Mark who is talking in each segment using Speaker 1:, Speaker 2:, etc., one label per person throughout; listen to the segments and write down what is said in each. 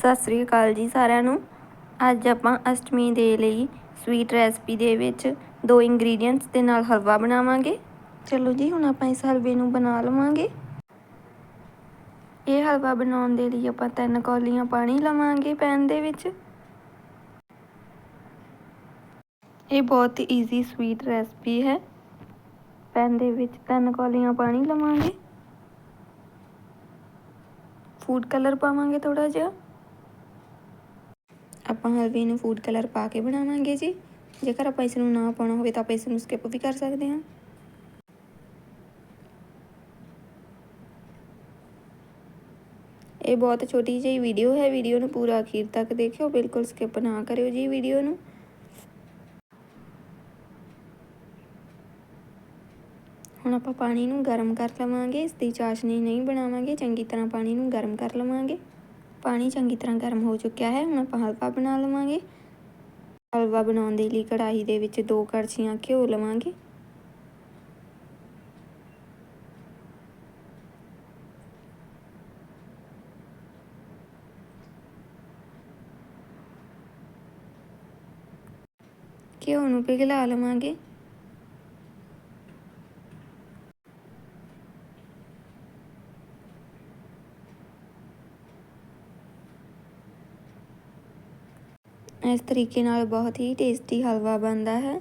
Speaker 1: ਸਤਿ ਸ੍ਰੀ ਅਕਾਲ ਜੀ ਸਾਰਿਆਂ ਨੂੰ। ਅੱਜ ਆਪਾਂ ਅਸ਼ਟਮੀ ਦੇ ਲਈ ਸਵੀਟ ਰੈਸਪੀ ਦੇ ਵਿੱਚ ਦੋ ਇੰਗਰੀਡੀਅੰਟਸ ਦੇ ਨਾਲ ਹਲਵਾ ਬਣਾਵਾਂਗੇ। ਚਲੋ ਜੀ, ਹੁਣ ਆਪਾਂ ਇਸ ਹਲਵੇ ਨੂੰ ਬਣਾ ਲਵਾਂਗੇ। ਇਹ ਹਲਵਾ ਬਣਾਉਣ ਦੇ ਲਈ ਆਪਾਂ ਤਿੰਨ ਕੌਲੀਆਂ ਪਾਣੀ ਲਵਾਂਗੇ ਪੈਨ ਦੇ ਵਿੱਚ। ਇਹ ਬਹੁਤ ਈਜ਼ੀ ਸਵੀਟ ਰੈਸਪੀ ਹੈ। ਪੈਨ ਦੇ ਵਿੱਚ ਤਿੰਨ ਕੌਲੀਆਂ ਪਾਣੀ ਲਵਾਂਗੇ। ਫੂਡ ਕਲਰ ਪਾਵਾਂਗੇ ਥੋੜਾ ਜਿਹਾ। ਆਪਾਂ ਹਲਵੇ ਨੂੰ ਫੂਡ ਕਲਰ ਪਾ ਕੇ ਬਣਾਵਾਂਗੇ ਜੀ। ਜੇਕਰ ਆਪਾਂ ਇਸ ਨੂੰ ਨਾ ਪਾਉਣਾ ਹੋਵੇ ਤਾਂ ਆਪਾਂ ਇਸ ਨੂੰ ਸਕਿਪ ਵੀ ਕਰ ਸਕਦੇ ਹਾਂ। ਇਹ ਬਹੁਤ ਛੋਟੀ ਜਿਹੀ ਵੀਡੀਓ ਹੈ। ਵੀਡੀਓ ਨੂੰ ਪੂਰਾ ਅਖੀਰ ਤੱਕ ਦੇਖਿਓ। ਬਿਲਕੁਲ ਸਕਿਪ ਨਾ ਕਰਿਓ ਜੀ ਵੀਡੀਓ ਨੂੰ। ਹੁਣ ਆਪਾਂ ਪਾਣੀ ਨੂੰ ਗਰਮ ਕਰ ਲਵਾਂਗੇ। ਇਸ ਦੀ ਚਾਸ਼ਨੀ ਨਹੀਂ ਬਣਾਵਾਂਗੇ। ਚੰਗੀ ਤਰ੍ਹਾਂ ਪਾਣੀ ਨੂੰ ਗਰਮ ਕਰ ਲਵਾਂਗੇ। ਪਾਣੀ ਚੰਗੀ ਤਰ੍ਹਾਂ ਗਰਮ ਹੋ ਚੁੱਕਿਆ ਹੈ, ਹੁਣ ਆਪਾਂ ਹਲਵਾ ਬਣਾ ਲਵਾਂਗੇ। ਹਲਵਾ ਬਣਾਉਣ ਦੇ ਲਈ ਕੜਾਹੀ ਦੇ ਵਿੱਚ ਦੋ ਕੜਛੀਆਂ ਘਿਓ ਲਵਾਂਗੇ। ਘਿਓ ਨੂੰ ਪਿਘਲਾ ਲਵਾਂਗੇ। ਇਸ ਤਰੀਕੇ ਨਾਲ ਬਹੁਤ ਹੀ ਟੇਸਟੀ ਹਲਵਾ ਬਣਦਾ ਹੈ।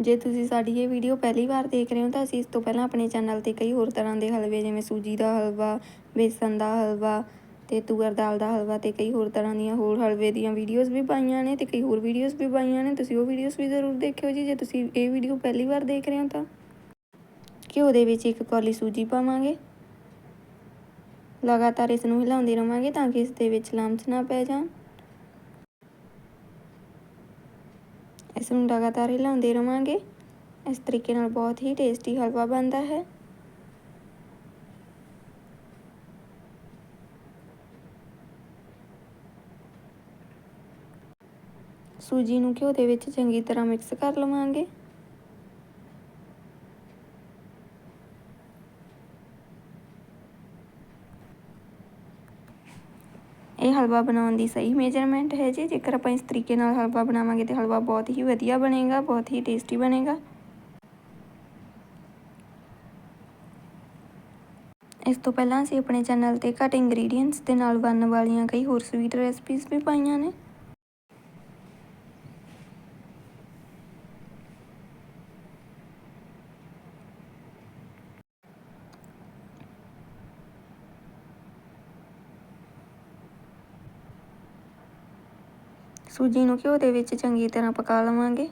Speaker 1: ਜੇ ਤੁਸੀਂ ਸਾਡੀ ਇਹ ਵੀਡੀਓ ਪਹਿਲੀ ਵਾਰ ਦੇਖ ਰਹੇ ਹੋ ਤਾਂ ਅਸੀਂ ਇਸ ਤੋਂ ਪਹਿਲਾਂ ਆਪਣੇ ਚੈਨਲ ਤੇ ਕਈ ਹੋਰ ਤਰ੍ਹਾਂ ਦੇ ਹਲਵੇ ਜਿਵੇਂ ਸੂਜੀ ਦਾ ਹਲਵਾ, ਬੇਸਨ ਦਾ ਹਲਵਾ ਤੇ ਤੂਅਰ ਦਾਲ ਦਾ ਹਲਵਾ ਤੇ ਕਈ ਹੋਰ ਤਰ੍ਹਾਂ ਦੀਆਂ ਹੋਰ ਹਲਵੇ ਦੀਆਂ ਵੀਡੀਓਜ਼ ਵੀ ਪਾਈਆਂ ਨੇ ਤੇ ਕਈ ਹੋਰ ਵੀਡੀਓਜ਼ ਵੀ ਪਾਈਆਂ ਨੇ, ਤੁਸੀਂ ਉਹ ਵੀਡੀਓਜ਼ ਵੀ ਜ਼ਰੂਰ ਦੇਖਿਓ ਜੀ ਜੇ ਤੁਸੀਂ ਇਹ ਵੀਡੀਓ ਪਹਿਲੀ ਵਾਰ ਦੇਖ ਰਹੇ ਹੋ ਤਾਂ। ਘਿਓ ਦੇ ਵਿੱਚ ਇੱਕ ਕੌਲੀ ਸੂਜੀ ਪਾਵਾਂਗੇ। ਲਗਾਤਾਰ ਇਸ ਨੂੰ ਹਿਲਾਉਂਦੇ ਰਵਾਂਗੇ ਤਾਂ ਕਿ ਇਸ ਦੇ ਵਿੱਚ ਲੰਮਸ ਨਾ ਪੈ ਜਾਣ। ਇਸ ਨੂੰ ਲਗਾਤਾਰ ਹਿਲਾਉਂਦੇ ਰਵਾਂਗੇ। ਇਸ ਤਰੀਕੇ ਨਾਲ ਬਹੁਤ ਹੀ ਟੇਸਟੀ ਹਲਵਾ ਬਣਦਾ ਹੈ। ਸੂਜੀ ਨੂੰ ਘਿਓ ਦੇ ਵਿੱਚ ਚੰਗੀ ਤਰ੍ਹਾਂ ਮਿਕਸ ਕਰ ਲਵਾਂਗੇ। ਇਹ ਹਲਵਾ ਬਣਾਉਣ ਦੀ ਸਹੀ ਮੇਜਰਮੈਂਟ ਹੈ ਜੀ। ਜੇਕਰ ਆਪਾਂ ਇਸ ਤਰੀਕੇ ਨਾਲ ਹਲਵਾ ਬਣਾਵਾਂਗੇ ਤੇ ਹਲਵਾ ਬਹੁਤ ਹੀ ਵਧੀਆ ਬਣੇਗਾ, ਬਹੁਤ ਹੀ ਟੇਸਟੀ ਬਣੇਗਾ। ਇਸ ਤੋਂ ਪਹਿਲਾਂ ਅਸੀਂ ਆਪਣੇ ਚੈਨਲ ਤੇ ਘੱਟ ਇੰਗਰੀਡੀਅੰਟਸ ਦੇ ਨਾਲ ਬਣਨ ਵਾਲੀਆਂ ਕਈ ਹੋਰ ਸਵੀਟ ਰੈਸਪੀਜ਼ ਵੀ ਪਾਈਆਂ ਨੇ। ਸੂਜੀ ਨੂੰ ਘਿਓ ਦੇ ਵਿੱਚ ਚੰਗੀ ਤਰ੍ਹਾਂ ਪਕਾ ਲਵਾਂਗੇ।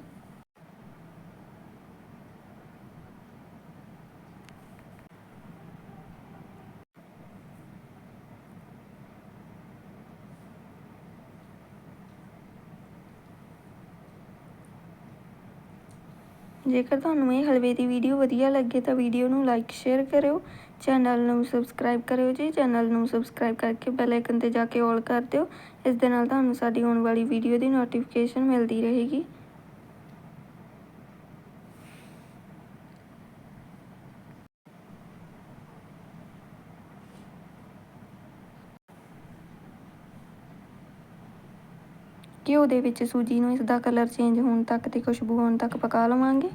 Speaker 1: ਜੇਕਰ ਤੁਹਾਨੂੰ ਇਹ ਹਲਵੇ ਦੀ ਵੀਡੀਓ ਵਧੀਆ ਲੱਗੇ ਤਾਂ ਵੀਡੀਓ ਨੂੰ ਲਾਈਕ ਸ਼ੇਅਰ ਕਰਿਓ ਚੈਨਲ ਨੂੰ ਸਬਸਕ੍ਰਾਈਬ ਕਰਿਓ ਜੀ। ਚੈਨਲ ਨੂੰ ਸਬਸਕ੍ਰਾਈਬ ਕਰਕੇ ਬੈਲ ਆਈਕਨ ਤੇ ਜਾ ਕੇ ਆਲ ਕਰ ਦਿਓ। ਇਸ ਦੇ ਨਾਲ ਤੁਹਾਨੂੰ ਸਾਡੀ ਆਉਣ ਵਾਲੀ ਵੀਡੀਓ ਦੀ ਨੋਟੀਫਿਕੇਸ਼ਨ ਮਿਲਦੀ ਰਹੇਗੀ। ਘਿਓ ਦੇ ਵਿੱਚ ਸੂਜੀ ਨੂੰ ਇਸ ਦਾ ਕਲਰ ਚੇਂਜ ਹੋਣ ਤੱਕ ਤੇ ਖੁਸ਼ਬੂ ਆਉਣ ਤੱਕ ਪਕਾ ਲਵਾਂਗੇ।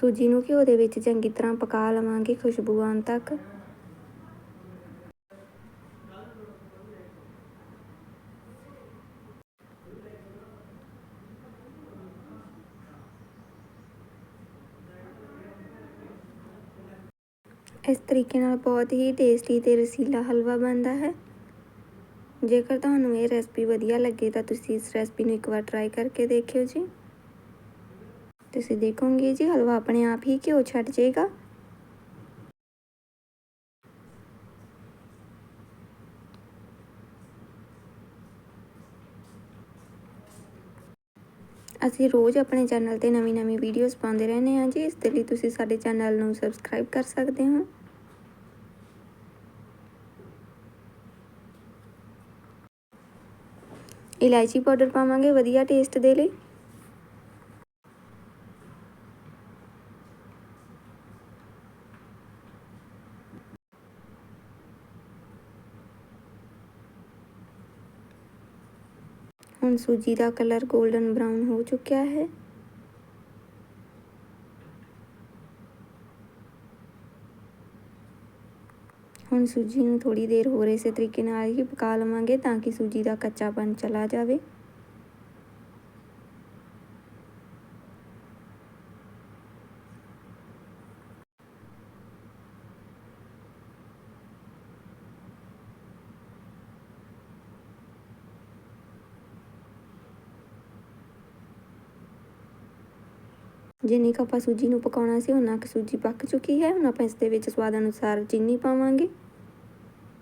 Speaker 1: ਸੂਜੀ ਨੂੰ ਘਿਓ ਦੇ ਵਿੱਚ ਚੰਗੀ ਤਰ੍ਹਾਂ ਪਕਾ ਲਵਾਂਗੇ ਖੁਸ਼ਬੂ ਆਉਣ ਤੱਕ। ਇਸ ਤਰੀਕੇ ਨਾਲ ਬਹੁਤ ਹੀ ਟੇਸਟੀ ਤੇ ਰਸੀਲਾ ਹਲਵਾ ਬਣਦਾ ਹੈ। ਜੇਕਰ ਤੁਹਾਨੂੰ ਇਹ ਰੈਸਪੀ ਵਧੀਆ ਲੱਗੇ ਤਾਂ ਤੁਸੀਂ ਇਸ ਰੈਸਪੀ ਨੂੰ ਇੱਕ ਵਾਰ ਟਰਾਈ ਕਰਕੇ ਦੇਖਿਓ ਜੀ। ਤੁਸੀਂ ਦੇਖੋਗੇ ਜੀ, ਹਲਵਾ ਆਪਣੇ ਆਪ ਹੀ ਘਿਓ ਛੱਡ ਜਾਏਗਾ। ਅਸੀਂ ਰੋਜ਼ ਆਪਣੇ ਚੈਨਲ ਤੇ ਨਵੀਂ-ਨਵੀਂ ਵੀਡੀਓਜ਼ ਪਾਉਂਦੇ ਰਹਿੰਦੇ ਹਾਂ ਜੀ, ਇਸ ਦੇ ਲਈ ਤੁਸੀਂ ਸਾਡੇ ਚੈਨਲ ਨੂੰ ਸਬਸਕ੍ਰਾਈਬ ਕਰ ਸਕਦੇ ਹੋ। ਇਲਾਇਚੀ ਪਾਊਡਰ ਪਾਵਾਂਗੇ ਵਧੀਆ ਟੇਸਟ ਦੇ ਲਈ। ਹੁਣ ਸੂਜੀ ਦਾ ਕਲਰ 골ਡਨ ਬਰਾਊਨ ਹੋ ਚੁੱਕਿਆ ਹੈ ਹੁਣ ਸੂਜੀ ਨੂੰ ਥੋੜੀ ਦੇਰ ਹੋਰ ਇਸੇ ਤਰੀਕੇ ਨਾਲ ਹੀ ਪਕਾ ਲਵਾਂਗੇ ਤਾਂ ਕਿ ਸੂਜੀ ਦਾ ਕੱਚਾਪਨ ਚਲਾ ਜਾਵੇ ਜਿੰਨੀ ਕੁ ਆਪਾਂ ਸੂਜੀ ਨੂੰ ਪਕਾਉਣਾ ਸੀ ਉਹਨਾਂ ਕੁ ਸੂਜੀ ਪੱਕ ਚੁੱਕੀ ਹੈ। ਹੁਣ ਆਪਾਂ ਇਸ ਦੇ ਵਿੱਚ ਸਵਾਦ ਅਨੁਸਾਰ ਚੀਨੀ ਪਾਵਾਂਗੇ।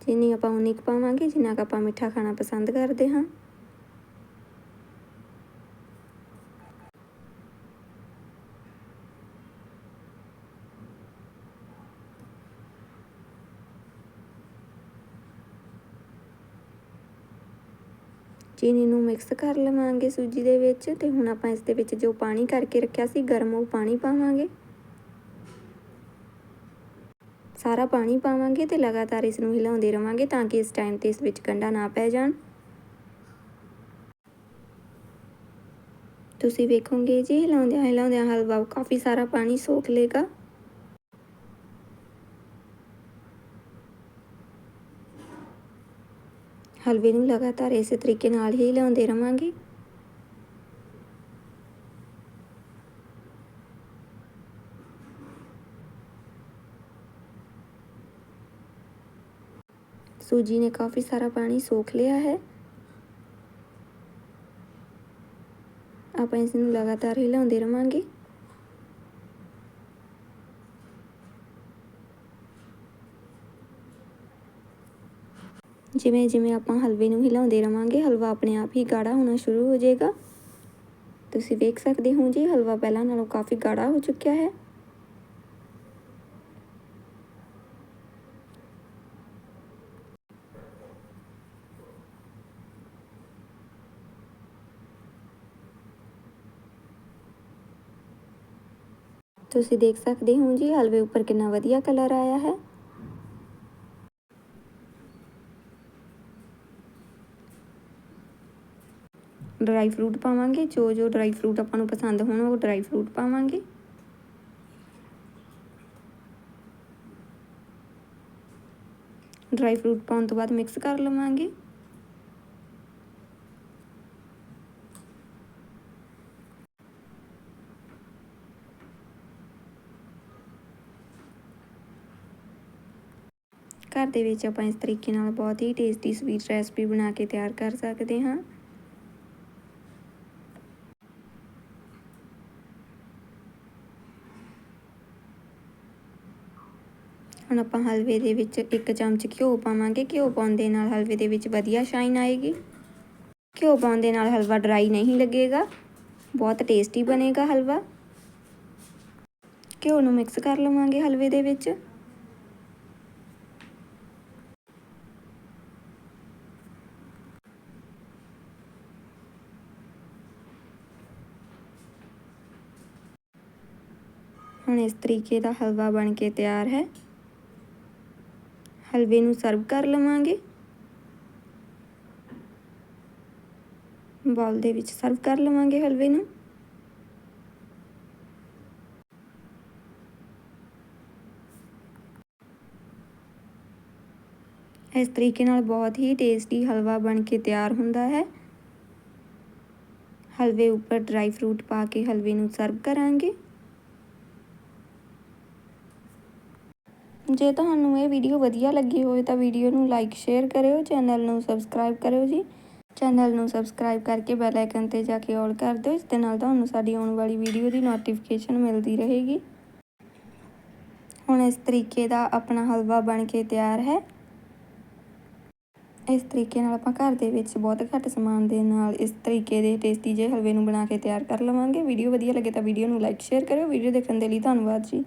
Speaker 1: ਚੀਨੀ ਆਪਾਂ ਉਨੀ ਕੁ ਪਾਵਾਂਗੇ ਜਿੰਨਾ ਕੁ ਆਪਾਂ ਮਿੱਠਾ ਖਾਣਾ ਪਸੰਦ ਕਰਦੇ ਹਾਂ। ਚੀਨੀ ਨੂੰ ਮਿਕਸ ਕਰ ਲਵਾਂਗੇ ਸੂਜੀ ਦੇ ਵਿੱਚ ਤੇ ਹੁਣ ਆਪਾਂ ਇਸ ਦੇ ਵਿੱਚ ਜੋ ਪਾਣੀ ਕਰਕੇ ਰੱਖਿਆ ਸੀ, ਗਰਮ ਉਹ ਪਾਣੀ ਪਾਵਾਂਗੇ। ਸਾਰਾ ਪਾਣੀ ਪਾਵਾਂਗੇ ਤੇ ਲਗਾਤਾਰ ਇਸ ਨੂੰ ਹਿਲਾਉਂਦੇ ਰਵਾਂਗੇ ਤਾਂ ਕਿ ਇਸ ਟਾਈਮ ਤੇ ਇਸ ਵਿੱਚ ਗੰਢਾ ਨਾ ਪੈ ਜਾਣ। ਤੁਸੀਂ ਵੇਖੋਗੇ ਜੀ ਹਿਲਾਉਂਦਿਆਂ ਹਿਲਾਉਂਦਿਆਂ ਹਲਵਾ ਕਾਫੀ ਸਾਰਾ ਪਾਣੀ ਸੋਖ ਲੇਗਾ ਹਲਵੇ ਨੂੰ ਲਗਾਤਾਰ ਇਸੇ ਤਰੀਕੇ ਨਾਲ ਹੀ ਹਿਲਾਉਂਦੇ ਰਵਾਂਗੇ। ਸੂਜੀ ਨੇ ਕਾਫੀ ਸਾਰਾ ਪਾਣੀ ਸੋਖ ਲਿਆ ਹੈ। ਆਪਾਂ ਇਸ ਨੂੰ ਲਗਾਤਾਰ ਹਿਲਾਉਂਦੇ ਰਵਾਂਗੇ। ਜਿਵੇਂ ਜਿਵੇਂ ਆਪਾਂ ਹਲਵੇ ਨੂੰ ਹਿਲਾਉਂਦੇ ਰਵਾਂਗੇ, ਹਲਵਾ ਆਪਣੇ ਆਪ ਹੀ ਗਾੜਾ ਹੋਣਾ ਸ਼ੁਰੂ ਹੋ ਜਾਏਗਾ। ਤੁਸੀਂ ਵੇਖ ਸਕਦੇ ਹੋ ਜੀ, ਹਲਵਾ ਪਹਿਲਾਂ ਨਾਲੋਂ ਕਾਫੀ ਗਾੜਾ ਹੋ ਚੁੱਕਿਆ ਹੈ। ਤੁਸੀਂ ਦੇਖ ਸਕਦੇ ਹੋ ਜੀ, ਹਲਵੇ ਉੱਪਰ ਕਿੰਨਾ ਵਧੀਆ ਕਲਰ ਆਇਆ ਹੈ। ਡਰਾਈ ਫਰੂਟ ਪਾਵਾਂਗੇ, ਜੋ ਜੋ ਡਰਾਈ ਫਰੂਟ ਆਪਾਂ ਨੂੰ ਪਸੰਦ ਹੋਣ, ਉਹ ਡਰਾਈ ਫਰੂਟ ਪਾਵਾਂਗੇ। ਡਰਾਈ ਫਰੂਟ ਪਾਉਣ ਤੋਂ ਬਾਅਦ ਮਿਕਸ ਕਰ ਲਵਾਂਗੇ। ਘਰ ਦੇ ਵਿੱਚ ਆਪਾਂ ਇਸ ਤਰੀਕੇ ਨਾਲ ਬਹੁਤ ਹੀ ਟੇਸਟੀ ਸਵੀਟ ਰੈਸਪੀ ਬਣਾ ਕੇ ਤਿਆਰ ਕਰ ਸਕਦੇ ਹਾਂ। ਹੁਣ ਆਪਾਂ ਹਲਵੇ ਦੇ ਵਿੱਚ ਇੱਕ ਚਮਚ ਘਿਓ ਪਾਵਾਂਗੇ। ਘਿਓ ਪਾਉਣ ਦੇ ਨਾਲ ਹਲਵੇ ਦੇ ਵਿੱਚ ਵਧੀਆ ਸ਼ਾਈਨ ਆਏਗੀ। ਘਿਓ ਪਾਉਣ ਦੇ ਨਾਲ ਹਲਵਾ ਡਰਾਈ ਨਹੀਂ ਲੱਗੇਗਾ। ਬਹੁਤ ਟੇਸਟੀ ਬਣੇਗਾ ਹਲਵਾ। ਘਿਓ ਨੂੰ ਮਿਕਸ ਕਰ ਲਵਾਂਗੇ ਹਲਵੇ ਦੇ ਵਿੱਚ। ਹੁਣ ਇਸ ਤਰੀਕੇ ਦਾ ਹਲਵਾ ਬਣ ਕੇ ਤਿਆਰ ਹੈ। ਹਲਵੇ ਨੂੰ ਸਰਵ ਕਰ ਲਵਾਂਗੇ। ਬਾਉਲ ਦੇ ਵਿੱਚ ਸਰਵ ਕਰ ਲਵਾਂਗੇ ਹਲਵੇ ਨੂੰ। ਇਸ ਤਰੀਕੇ ਨਾਲ ਬਹੁਤ ਹੀ ਟੇਸਟੀ ਹਲਵਾ ਬਣ ਕੇ ਤਿਆਰ ਹੁੰਦਾ ਹੈ। ਹਲਵੇ ਉੱਪਰ ਡਰਾਈ ਫਰੂਟ ਪਾ ਕੇ ਹਲਵੇ ਨੂੰ ਸਰਵ ਕਰਾਂਗੇ। ਜੇ ਤੁਹਾਨੂੰ ਇਹ ਵੀਡੀਓ ਵਧੀਆ ਲੱਗੀ ਹੋਵੇ ਤਾਂ ਵੀਡੀਓ ਨੂੰ ਲਾਈਕ ਸ਼ੇਅਰ ਕਰਿਓ ਚੈਨਲ ਨੂੰ ਸਬਸਕ੍ਰਾਈਬ ਕਰਿਓ ਜੀ। ਚੈਨਲ ਨੂੰ ਸਬਸਕ੍ਰਾਈਬ ਕਰਕੇ ਬੈਲ ਆਈਕਨ ਤੇ ਜਾ ਕੇ ਆਲ ਕਰ ਦਿਓ, ਇਸ ਦੇ ਨਾਲ ਤੁਹਾਨੂੰ ਸਾਡੀ ਆਉਣ ਵਾਲੀ ਵੀਡੀਓ ਦੀ ਨੋਟੀਫਿਕੇਸ਼ਨ ਮਿਲਦੀ ਰਹੇਗੀ। ਹੁਣ ਇਸ ਤਰੀਕੇ ਦਾ ਆਪਣਾ ਹਲਵਾ ਬਣ ਕੇ ਤਿਆਰ ਹੈ। ਇਸ ਤਰੀਕੇ ਨਾਲ ਆਪਾਂ ਘਰ ਦੇ ਵਿੱਚ ਬਹੁਤ ਘੱਟ ਸਮਾਨ ਦੇ ਨਾਲ ਇਸ ਤਰੀਕੇ ਦੇ ਟੇਸਟੀ ਜਿਹੇ ਹਲਵੇ ਨੂੰ ਬਣਾ ਕੇ ਤਿਆਰ ਕਰ ਲਵਾਂਗੇ। ਵੀਡੀਓ ਵਧੀਆ ਲੱਗੇ ਤਾਂ ਵੀਡੀਓ ਨੂੰ ਲਾਈਕ ਸ਼ੇਅਰ ਕਰਿਓ। ਵੀਡੀਓ ਦੇਖਣ ਦੇ ਲਈ ਧੰਨਵਾਦ ਜੀ।